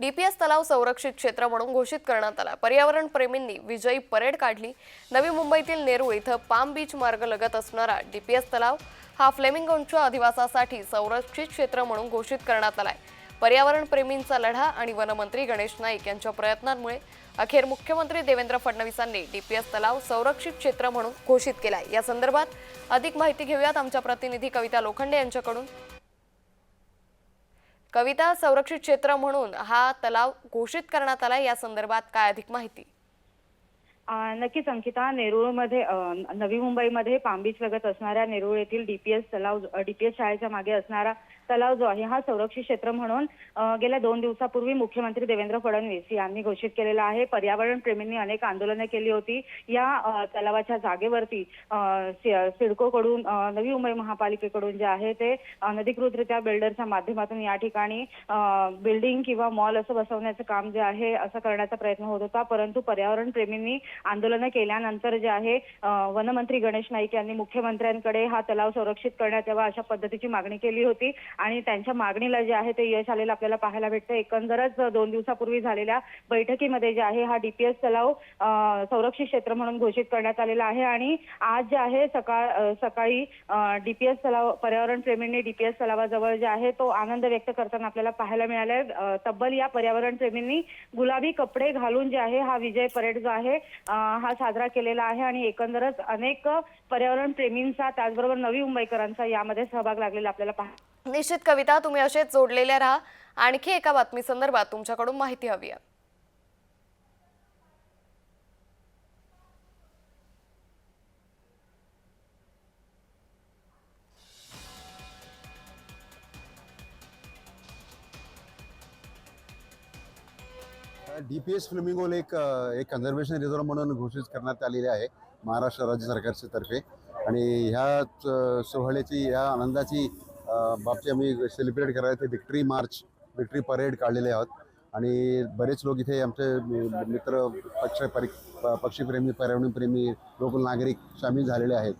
DPS तलाव संरक्षित क्षेत्र म्हणून घोषित करण्यात आला. पर्यावरण प्रेमींनी विजयी परेड काढली. नवी मुंबईतील नेरूळ इथं पाम बीच मार्ग लगत असणारा डीपीएस तलाव हा फ्लेमिंगोंच्या अधिवासासाठी संरक्षित क्षेत्र म्हणून घोषित करण्यात आलाय. पर्यावरण प्रेमींचा लढा आणि वनमंत्री गणेश नाईक यांच्या प्रयत्नांमुळे अखेर मुख्यमंत्री देवेंद्र फडणवीसांनी डीपीएस तलाव संरक्षित क्षेत्र म्हणून घोषित केलाय. या संदर्भात अधिक माहिती घेऊयात आमच्या प्रतिनिधी कविता लोखंडे यांच्याकडून. कविता संरक्षित क्षेत्र म्हणून हा तलाव घोषित करण्यात आला. या संदर्भात काय अधिक माहिती? नक्कीच अंकिता. नेरूळमध्ये नवी मुंबईमध्ये पामबीच लगत असणाऱ्या नेरूळ येथील डीपीएस तलाव डीपीएस शाळेच्या मागे असणारा तलाव जो आहे हा संरक्षित क्षेत्र म्हणून गेल्या दोन दिवसापूर्वी मुख्यमंत्री देवेंद्र फडणवीस यांनी घोषित केलेला आहे. पर्यावरण प्रेमींनी अनेक आंदोलनं केली होती. या तलावाच्या जागेवरती सिडकोकडून नवी मुंबई महापालिकेकडून जे आहे ते अनधिकृतरित्या बिल्डरच्या माध्यमातून या ठिकाणी बिल्डिंग किंवा मॉल असं बसवण्याचं काम जे आहे असं करण्याचा प्रयत्न होत होता. परंतु पर्यावरण प्रेमींनी आंदोलनं केल्यानंतर जे आहे वनमंत्री गणेश नाईक यांनी मुख्यमंत्र्यांकडे हा तलाव संरक्षित करण्यात यावा अशा पद्धतीची मागणी केली होती. आणि त्यांच्या मागणीला जे आहे ते यश आलेलं आपल्याला पाहायला भेटतं. एकंदरच दोन दिवसापूर्वी झालेल्या बैठकीमध्ये जे आहे हा डीपीएस तलाव संरक्षित क्षेत्र म्हणून घोषित करण्यात आलेला आहे. आणि आज जे आहे सकाळ सकाळी डीपीएस तलाव पर्यावरण प्रेमींनी डीपीएस तलावाजवळ जे आहे तो आनंद व्यक्त करताना आपल्याला पाहायला मिळालाय. तब्बल या पर्यावरण प्रेमींनी गुलाबी कपडे घालून जे आहे हा विजय परेड जो आहे हा साजरा केलेला आहे आणि एकंदरच अनेक पर्यावरण प्रेमींचा त्याचबरोबर नवी मुंबईकरांचा यामध्ये सहभाग लागलेला आपल्याला पाहायला निश्चित कविता तुम्ही असेच जोडलेल्या राहा. आणखी एका बातमी संदर्भात तुमच्याकडून माहिती हवी आहे. डी पी एस फ्लेमिंगोल एक एक कन्झर्वेशन रिझर्व म्हणून घोषित करण्यात आलेले आहे महाराष्ट्र राज्य सरकारच्या तर्फे आणि ह्या सोहळ्याची ह्या आनंदाची बाबची आम्ही सेलिब्रेट करायला ते विक्ट्री मार्च विक्ट्री परेड काढलेले आहोत. आणि बरेच लोक इथे आमचे मित्र पक्ष परि पक्षीप्रेमी पर्यावरणप्रेमी लोकल नागरिक सामील झालेले आहेत.